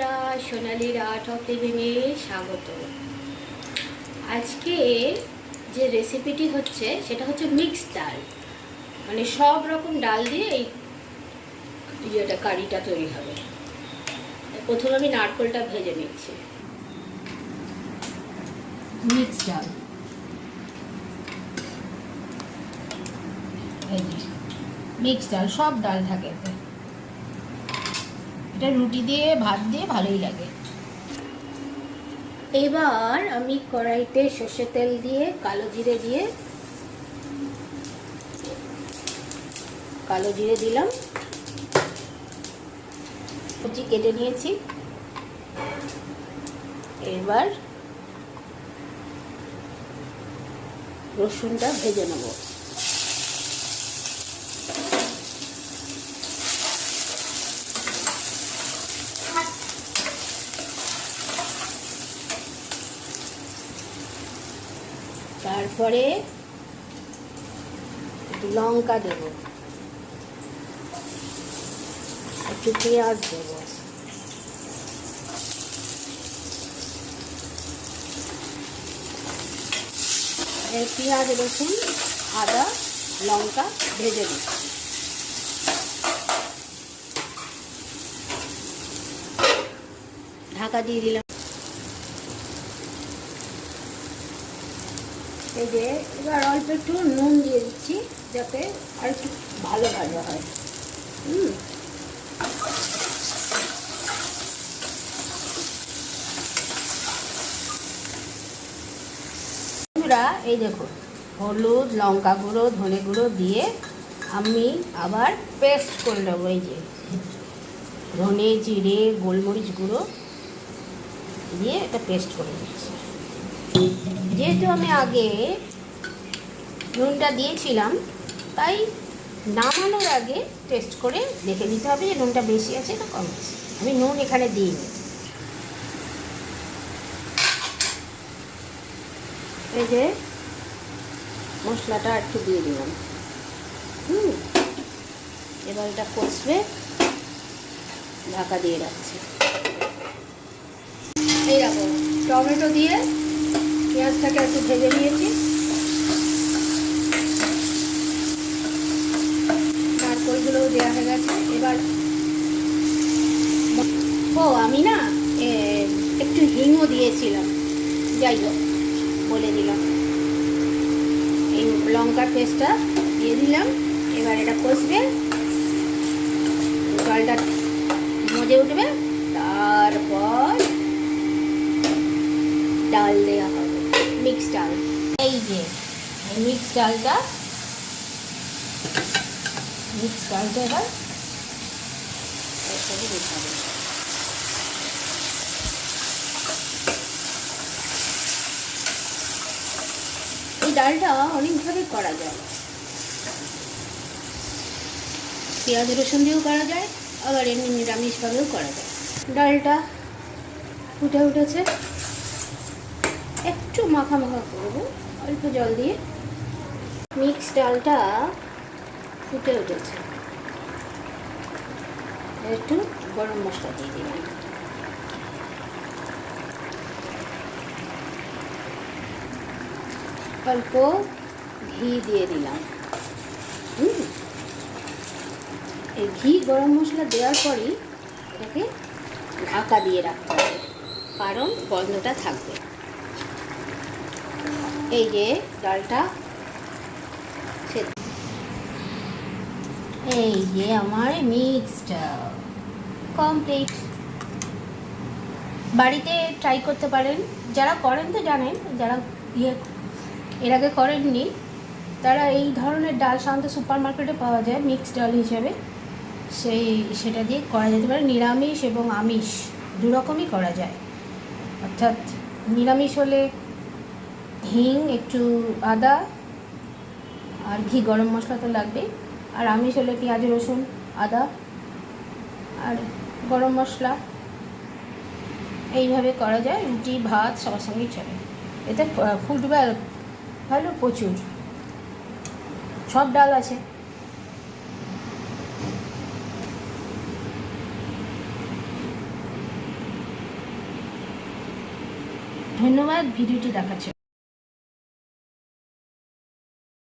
বন্ধুরা, সোনালির art of লিভিংয়ে স্বাগত। আজকে যে রেসিপিটি হচ্ছে, সেটা হচ্ছে মিক্স ডাল। মানে সব রকম ডাল দিয়ে এই ইয়েটা, কারিটা তৈরি হবে। প্রথমে আমি নারকোলটা ভেজে নিচ্ছি। মিক্স ডাল। এই যে মিক্স ডাল, সব ডাল থাকে এটা রুটি দিয়ে, ভাত দিয়ে ভালোই লাগে। এবার আমি কড়াইতে সর্ষের তেল দিয়ে, কালো জিরে দিয়ে, কালো জিরে দিলাম। কুচি কেটে নিয়েছি। এবার রসুনটা ভেজে নেব। তারপরে লঙ্কা দেবো। একটু পেঁয়াজ দেবো। পেঁয়াজ, রসুন, আদা, লঙ্কা ভেজে দিচ্ছি ঢাকা দিয়ে দিলাম। এই যে, এবার অল্প একটু নুন দিয়ে দিচ্ছি যাতে আর একটু ভালো ভাজা হয়। হুম। এই দেখুন হলুদ, লঙ্কা গুঁড়ো, ধনে গুঁড়ো দিয়ে আমি আবার পেস্ট করে নেব এই যে। ধনে, জিরে, গোলমরিচ গুঁড়ো দিয়ে এটা পেস্ট করে দিচ্ছি যেহেতু আমি আগে নুনটা দিয়েছিলাম, তাই নামানোর আগে টেস্ট করে দেখে নিতে হবে যে নুনটা বেশি আছে না কম আছে। আমি নুন এখানে দিইনি। এই যে মশলাটা একটু দিয়ে দিলাম। হুম, এবার এটা কষবে ঢাকা দিয়ে রাখছি। এই দেখো, টমেটো দিয়ে পেঁয়াজটাকে একটু ভেজে নিয়েছি। নারকলগুলোও দেওয়া হয়ে গেছে। এবার ও, আমি না একটু হিংও দিয়েছিলাম। যাই হোক, বলে দিলাম। এই লঙ্কার পেস্টটা দিয়ে দিলাম। এবার এটা কষবে। জলটা মজে উঠবে। তারপর ডাল দেওয়া মিক্স ডাল। এই যে, এই মিক্স ডালটা। মিক্স ডালটা এবার এই ডালটা অনেকভাবে করা যায়। পেঁয়াজ, রসুন দিয়েও করা যায়, আবার এমনি নিরামিষভাবেও করা যায়। ডালটা ফুটে উঠেছে। একটু মাখা মাখা করব, অল্প জল দিয়ে। মিক্স ডালটা ফুটে উঠেছে। একটু গরম মশলা দিয়ে দিলাম। অল্প ঘি দিয়ে দিলাম। হুম। এই ঘি গরম মশলা দেওয়ার পরই এটাকে ঢাকা দিয়ে রাখতে হবে, কারণ গন্ধটা থাকবে। এই যে ডালটা এই যে আমার মিক্সড কমপ্লিট বাড়িতে ট্রাই করতে পারেন। যারা করেন তো জানেন, যারা ইয়ে এর আগে করেননি, তারা এই ধরনের ডাল সাধারণত সুপার মার্কেটে পাওয়া যায় মিক্সড ডাল হিসেবে। সেই, সেটা দিয়ে করা যেতে পারে। নিরামিষ এবং আমিষ দু রকমই করা যায়। অর্থাৎ নিরামিষ হলে হিং, একটু আদা আর ঘি, গরম মশলা তো লাগবেই। আর আমিষ হলে পেঁয়াজ, রসুন, আদা আর গরম মশলা। এইভাবে করা যায়, রুটি, ভাত সবার সঙ্গেই চলে। এতে ফুটবে ভালো, প্রচুর। সব ডাল আছে। ধন্যবাদ, ভিডিওটি জন্য।